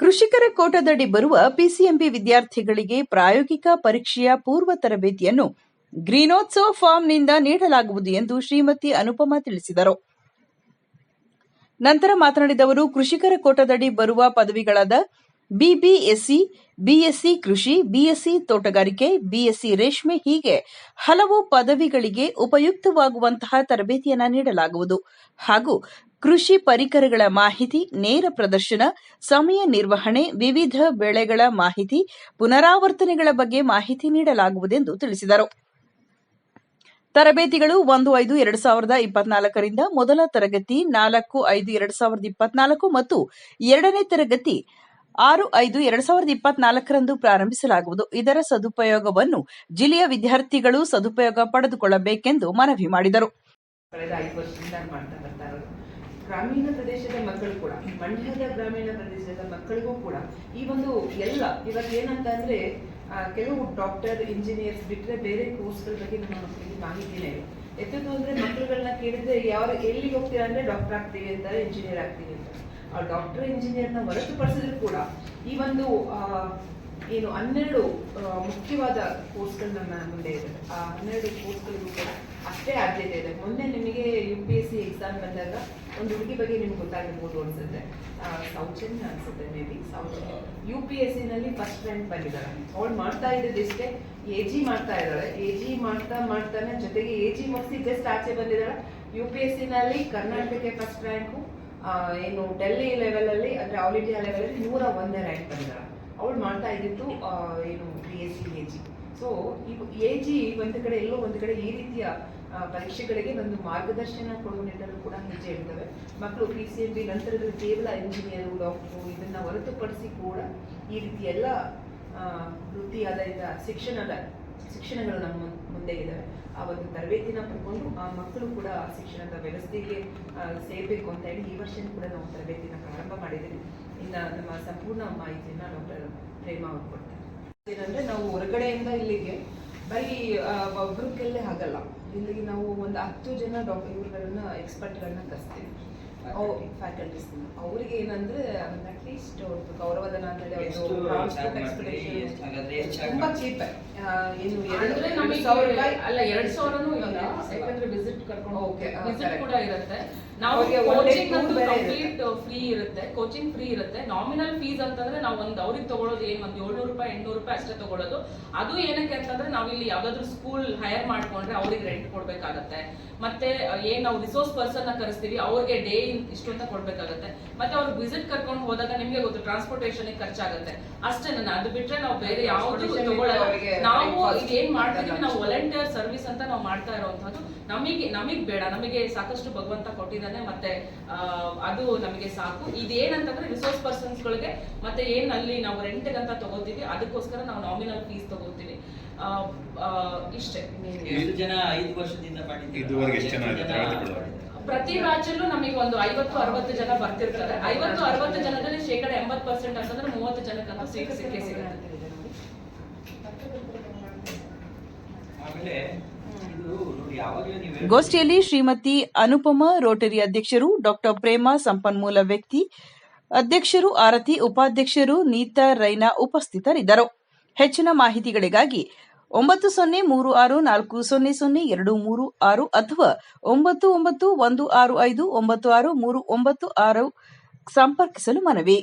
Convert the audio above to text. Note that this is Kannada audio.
ಕೃಷಿಕರ ಕೋಟದಡಿ ಬರುವ ಪಿಸಿಎಂಬಿ ವಿದ್ಯಾರ್ಥಿಗಳಿಗೆ ಪ್ರಾಯೋಗಿಕ ಪರೀಕ್ಷೆಯ ಪೂರ್ವ ತರಬೇತಿಯನ್ನು ಗ್ರೀನೋತ್ಸವ ಫಾರ್ಮ್ನಿಂದ ನೀಡಲಾಗುವುದು ಎಂದು ಶ್ರೀಮತಿ ಅನುಪಮಾ ತಿಳಿಸಿದರು. ನಂತರ ಮಾತನಾಡಿದ ಅವರು, ಕೃಷಿಕರ ಕೋಟದಡಿ ಬರುವ ಪದವಿಗಳಾದ ಬಿಬಿಎಸ್ಸಿ, ಬಿಎಸ್ಸಿ ಕೃಷಿ, ಬಿಎಸ್ಸಿ ತೋಟಗಾರಿಕೆ, ಬಿಎಸ್ಸಿ ರೇಷ್ಮೆ ಹೀಗೆ ಹಲವು ಪದವಿಗಳಿಗೆ ಉಪಯುಕ್ತವಾಗುವಂತಹ ತರಬೇತಿಯನ್ನು ನೀಡಲಾಗುವುದು. ಹಾಗೂ ಕೃಷಿ ಪರಿಕರಗಳ ಮಾಹಿತಿ, ನೇರ ಪ್ರದರ್ಶನ, ಸಮಯ ನಿರ್ವಹಣೆ, ವಿವಿಧ ಬೆಳೆಗಳ ಮಾಹಿತಿ, ಪುನರಾವರ್ತನೆಗಳ ಬಗ್ಗೆ ಮಾಹಿತಿ ನೀಡಲಾಗುವುದೆಂದು ತಿಳಿಸಿದರು. ತರಬೇತಿಗಳು ಒಂದು ಐದು ಎರಡು ಸಾವಿರದ ಇಪ್ಪತ್ನಾಲ್ಕರಿಂದ ಮೊದಲ ತರಗತಿ ನಾಲ್ಕು ಐದು ಎರಡು ಸಾವಿರದ ಇಪ್ಪತ್ನಾಲ್ಕು ಮತ್ತು ಎರಡನೇ ತರಗತಿ ಆರು ಐದು ಎರಡ್ ಸಾವಿರದ ಇಪ್ಪತ್ನಾಲ್ಕರಂದು ಪ್ರಾರಂಭಿಸಲಾಗುವುದು. ಇದರ ಸದುಪಯೋಗವನ್ನು ಜಿಲ್ಲೆಯ ವಿದ್ಯಾರ್ಥಿಗಳು ಸದುಪಯೋಗ ಪಡೆದುಕೊಳ್ಳಬೇಕೆಂದು ಮನವಿ ಮಾಡಿದರು. ಗ್ರಾಮೀಣ ಪ್ರದೇಶದ ಮಕ್ಕಳು ಕೂಡ, ಮಂಡ್ಯದ ಗ್ರಾಮೀಣ ಪ್ರದೇಶದ ಮಕ್ಕಳಿಗೂ ಕೂಡ ಈ ಒಂದು ಎಲ್ಲ ಇವಾಗ ಏನಂತ ಅಂದ್ರೆ ಕೆಲವು ಡಾಕ್ಟರ್ ಇಂಜಿನಿಯರ್ಸ್ ಬಿಟ್ಟರೆ ಬೇರೆ ಕೋರ್ಸ್ಗಳ ಬಗ್ಗೆ ನಮ್ಮ ಮಕ್ಕಳಿಗೆ ಮಾಹಿತಿನೇ ಇಲ್ಲ. ಎತ್ತದ್ದು ಅಂದ್ರೆ ಮಕ್ಕಳುಗಳನ್ನ ಕೇಳಿದ್ರೆ ಯಾವ ಎಲ್ಲಿ ಹೋಗ್ತೀರಾ ಅಂದ್ರೆ ಡಾಕ್ಟರ್ ಆಗ್ತೀವಿ ಅಂತಾರೆ ಇಂಜಿನಿಯರ್ ಆಗ್ತೀವಿ ಅಂತ ಡಾಕ್ಟರ್ ಇಂಜಿನಿಯರ್ನ ಹೊರತುಪಡಿಸಿದ್ರು ಕೂಡ ಈ ಒಂದು ಏನು ಹನ್ನೆರಡು ಮುಖ್ಯವಾದ ಕೋರ್ಸ್ಗಳು ನನ್ನ ಮುಂದೆ ಇದೆ. ಆ ಹನ್ನೆರಡು ಕೋರ್ಸ್ಗಳಿಗೂ ಕೂಡ ಅಷ್ಟೇ ಆದ್ಯತೆ ಇದೆ. ಮೊನ್ನೆ ನಿಮಗೆ U P S C exam ಬಂದಾಗ ಒಂದು ಹುಡುಗಿ ಬಗ್ಗೆ ನಿಮ್ಗೆ ಗೊತ್ತಾಗಿರ್ಬೋದು ಅನ್ಸುತ್ತೆ. ಸೌಚನ್ಯ ಅನ್ಸುತ್ತೆ maybe Soujanya U P ಎಸ್ನಲ್ಲಿ ಫಸ್ಟ್ ರ್ಯಾಂಕ್ ಬಂದಿದ್ದಾಳೆ ಅವಳು ಮಾಡ್ತಾ ಇದ್ದದಿಷ್ಟೇ ಎ ಜಿ ಮಾಡ್ತಾ ಇದ್ದಾಳೆ. ಎ ಜಿ ಮಾಡ್ತಾ ಮಾಡ್ತಾನೆ ಜೊತೆಗೆ ಎ ಜಿ ಮುಗಿಸಿ ಜಸ್ಟ್ ಆಚೆ ಬಂದಿದ್ದಾಳೆ. ಯು ಪಿ ಎಸ್ನಲ್ಲಿ ಕರ್ನಾಟಕಕ್ಕೆ ಫಸ್ಟ್ ರ್ಯಾಂಕು ಏನು ಡೆಲ್ಲಿ ಲೆವೆಲಲ್ಲಿ ಅಂದರೆ ಆಲ್ ಇಂಡಿಯಾ ಲೆವೆಲಲ್ಲಿ ನೂರ ಒಂದೇ ರ್ಯಾಂಕ್ ಬಂದಿದ್ದಾರೆ ಅವಳು ಮಾಡ್ತಾ ಇದ್ದಿತ್ತು ಏನು B S C A G so A G ಒಂದು ಕಡೆ ಎಲ್ಲೋ ಒಂದು ಕಡೆ ಈ ರೀತಿಯ ಪರೀಕ್ಷೆಗಳಿಗೆ ಒಂದು ಮಾರ್ಗದರ್ಶನ ಕೊಡುವ ನಿಟ್ಟಲ್ಲೂ ಕೂಡ ಹೆಜ್ಜೆ ಇಡ್ತವೆ ಮಕ್ಕಳು ಪಿ ಸಿ ಎಂ ಬಿ ನಂತರದಲ್ಲಿ ಕೇವಲ ಇಂಜಿನಿಯರು ಡಾಕ್ಟ್ರು ಇದನ್ನು ಹೊರತುಪಡಿಸಿ ಕೂಡ ಈ ರೀತಿ ಎಲ್ಲ ವೃತ್ತಿಯಾದ ಶಿಕ್ಷಣದ ಶಿಕ್ಷಣಗಳು ನಮ್ಮ ಮುಂದೆ ಇದ್ದಾವೆ ಆ ಒಂದು ತರಬೇತಿನ ಪಡ್ಕೊಂಡು ಆ ಮಕ್ಕಳು ಕೂಡ ಶಿಕ್ಷಣದ ವ್ಯವಸ್ಥೆಗೆ ಸೇರಬೇಕು ಅಂತ ಹೇಳಿ ಈ ವರ್ಷ ಕೂಡ ನಾವು ತರಬೇತಿನ ಪ್ರಾರಂಭ ಮಾಡಿದ್ದೀವಿ. ಇನ್ನು ನಮ್ಮ ಸಂಪೂರ್ಣ ಮಾಹಿತಿಯನ್ನ ಡಾಕ್ಟರ್ ಪ್ರೇಮ ಅವರು ಕೊಡ್ತಾರೆ. ಏನಂದ್ರೆ ನಾವು ಹೊರಗಡೆಯಿಂದ ಇಲ್ಲಿಗೆ ಬರೀ ಆ, ಒಬ್ರಿಗೆಲ್ಲೇ ಆಗಲ್ಲ ಇಲ್ಲಿಗೆ ನಾವು ಒಂದು ಹತ್ತು ಜನ ಡಾಕ್ಟರ್ ಇವ್ರುಗಳನ್ನ ಎಕ್ಸ್ಪರ್ಟ್ಗಳನ್ನ ಕರೆಸ್ತೀವಿ. ಫ್ಯಾಕಲ್ಟೀಸ್ ಅವರಿಗೆ ಏನಂದ್ರೆ ಅಟ್ಲೀಸ್ಟ್ ಗೌರವಧನ ಅಂತ ಹೇಳಿ ತುಂಬಾ? ಚೀಪ್ ಏನು ಎರಡು ಅಂದ್ರೆ ಸಾವಿರ ಅಲ್ಲ ಎರಡ್ ಸಾವಿರನೂ ಇಲ್ಲ. ಯಾಕಂದ್ರೆ ವಿಸಿಟ್ ಕರ್ಕೊಂಡು ಓಕೆ ವಿಸಿಟ್ ಕೂಡ ಇರುತ್ತೆ. ನಾವು ಕೋಚಿಂಗ್ ಅಂತೂ ಕಂಪ್ಲೀಟ್ ಫ್ರೀ ಇರುತ್ತೆ. ಕೋಚಿಂಗ್ ಫ್ರೀ ಇರುತ್ತೆ. ನಾಮಿನಲ್ ಫೀಸ್ ಅಂತಂದ್ರೆ ನಾವು ಒಂದು ಅವ್ರಿಗೆ ತಗೊಳ್ಳೋದು ಏನ್ ಒಂದ್ ಏಳ್ನೂರು ರೂಪಾಯಿ ಎಂಟ್ನೂರು ರೂಪಾಯಿ ಅಷ್ಟೇ ತಗೊಳ್ಳೋದು ಅದು ಏನಕ್ಕೆ ಅಂತಂದ್ರೆ ನಾವು ಇಲ್ಲಿ ಯಾವ್ದಾದ್ರು ಸ್ಕೂಲ್ ಹೈಯರ್ ಮಾಡ್ಕೊಂಡ್ರೆ ಅವ್ರಿಗೆ ರೆಂಟ್ ಕೊಡ್ಬೇಕಾಗತ್ತೆ. ಮತ್ತೆ ಏನ್ ನಾವು ರಿಸೋರ್ಸ್ ಪರ್ಸನ್ನ ಕರೆಸ್ತೀವಿ ಅವ್ರಿಗೆ ಡೇ ಇಷ್ಟು ಅಂತ ಕೊಡ್ಬೇಕಾಗತ್ತೆ. ಮತ್ತೆ ಅವ್ರು ವಿಸಿಟ್ ಕರ್ಕೊಂಡು ಹೋದಾಗ ನಿಮ್ಗೆ ಗೊತ್ತು ಟ್ರಾನ್ಸ್ಪೋರ್ಟೇಷನ್ ಖರ್ಚಾಗುತ್ತೆ. ಅಷ್ಟೇ ನಾನು ಅದು ಬಿಟ್ರೆ ನಾವು ಬೇರೆ ಯಾವ್ದು ತಗೊಳ್ಳಲ್ಲ ನಾವು ಏನ್ ಮಾಡ್ತಿದೀವಿ ನಾವು ವಾಲಂಟಿಯರ್ ಸರ್ವಿಸ್ ಅಂತ ನಾವು ಮಾಡ್ತಾ ಇರೋವಂಥದ್ದು. ನಮಗೆ ನಮಗ್ ಬೇಡ ನಮಗೆ ಸಾಕಷ್ಟು ಭಗವಂತ ಕೊಟ್ಟಿದ್ದಾನೆ ಮತ್ತೆ ಆ, ಅದು ನಮಗೆ ಸಾಕು. ಇದೇನಂತಂದ್ರೆ ರಿಸೋರ್ಸ್ ಪರ್ಸನ್ಸ್ ಗಳಿಗೆ ಮತ್ತೆ ಏನ್ ಅಲ್ಲಿ ನಾವು ರೆಂಟ್ ಅಂತ ತಗೋತೀವಿ ಅದಕ್ಕೋಸ್ಕರ ನಾವು ನಾಮಿನಲ್ ಫೀಸ್ ತಗೋತೀವಿ ಇಷ್ಟೇ. ಎಷ್ಟು ಜನ ಐದು ವರ್ಷದಿಂದ ಪ್ರತಿ ಬ್ಯಾಚಲ್ಲೂ ನಮಗೆ ಒಂದು ಐವತ್ತು ಅರವತ್ತು ಜನ ಬರ್ತಿರ್ತಾರೆ. ಐವತ್ತು ಅರವತ್ತು ಜನದಲ್ಲಿ ಶೇಕಡ ಎಂಬತ್ತು ಪರ್ಸೆಂಟ್ ಅಂತಂದ್ರೆ ಮೂವತ್ತು ಜನಕ್ಕಂತೂ ಸೀಟ್ ಸಿಕ್ಕೇ ಸಿಗುತ್ತೆ. ಆಮೇಲೆ ಇದು ನೋಡಿ ಯಾವಾಗಲೂ ನೀವು ಗೋಷ್ಠಿಯಲ್ಲಿ ಶ್ರೀಮತಿ ಅನುಪಮ ರೋಟರಿ ಅಧ್ಯಕ್ಷರು ಡಾಕ್ಟರ್ ಪ್ರೇಮ ಸಂಪನ್ಮೂಲ ವ್ಯಕ್ತಿ ಅಧ್ಯಕ್ಷರು ಆರತಿ ಉಪಾಧ್ಯಕ್ಷರು ನೀತಾ ರೈನಾ ಉಪಸ್ಥಿತರಿದ್ದರು. ಹೆಚ್ಚಿನ ಮಾಹಿತಿಗಳಿಗಾಗಿ ಒಂಬತ್ತು ಸೊನ್ನೆ ಮೂರು ಆರು ನಾಲ್ಕು ಸೊನ್ನೆ ಸೊನ್ನೆ ಎರಡು ಮೂರು ಆರು ಅಥವಾ ಒಂಬತ್ತು ಒಂಬತ್ತು ಒಂದು ಆರು ಐದು ಒಂಬತ್ತು ಆರು ಮೂರು ಒಂಬತ್ತು ಆರು ಸಂಪರ್ಕಿಸಲು ಮನವಿ.